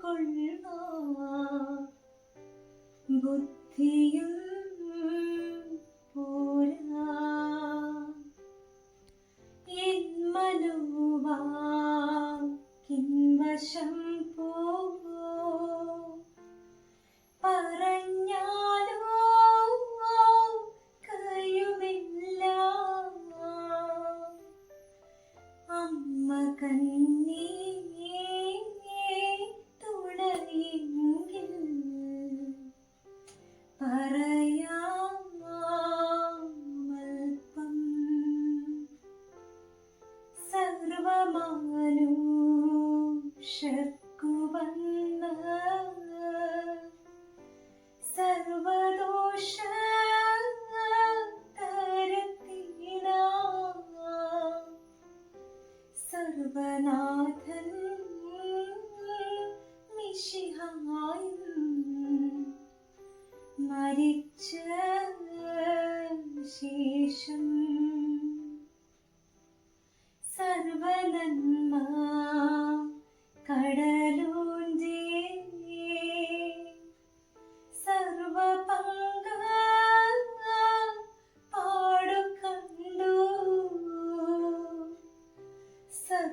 കൊള്ളുക ബുദ്ധിയിൽ Shit.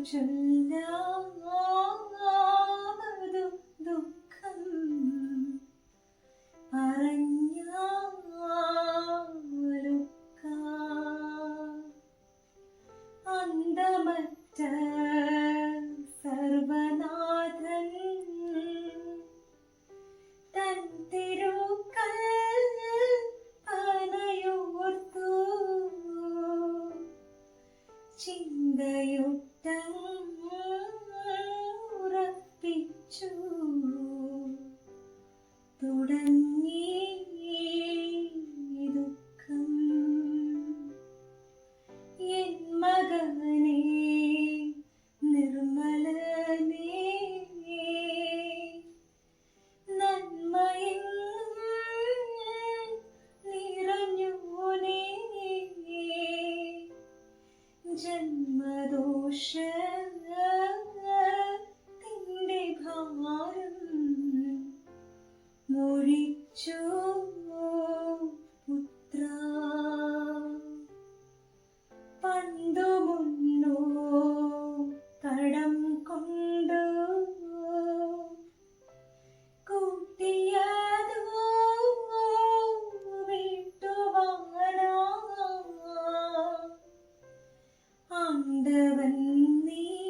ചൊല്ലാമതും ദുഃഖം അറിഞ്ഞാലുക്ക അന്തമറ്റ സർവനാഥൻ തൻ തിരുക്കൽ പനയോർത്തു ചിന്തയുക്ത ഉറപ്പിച്ചു ജന്മദോഷത്തിന്റെ ഭാരം മൊഴിച്ചു heavenly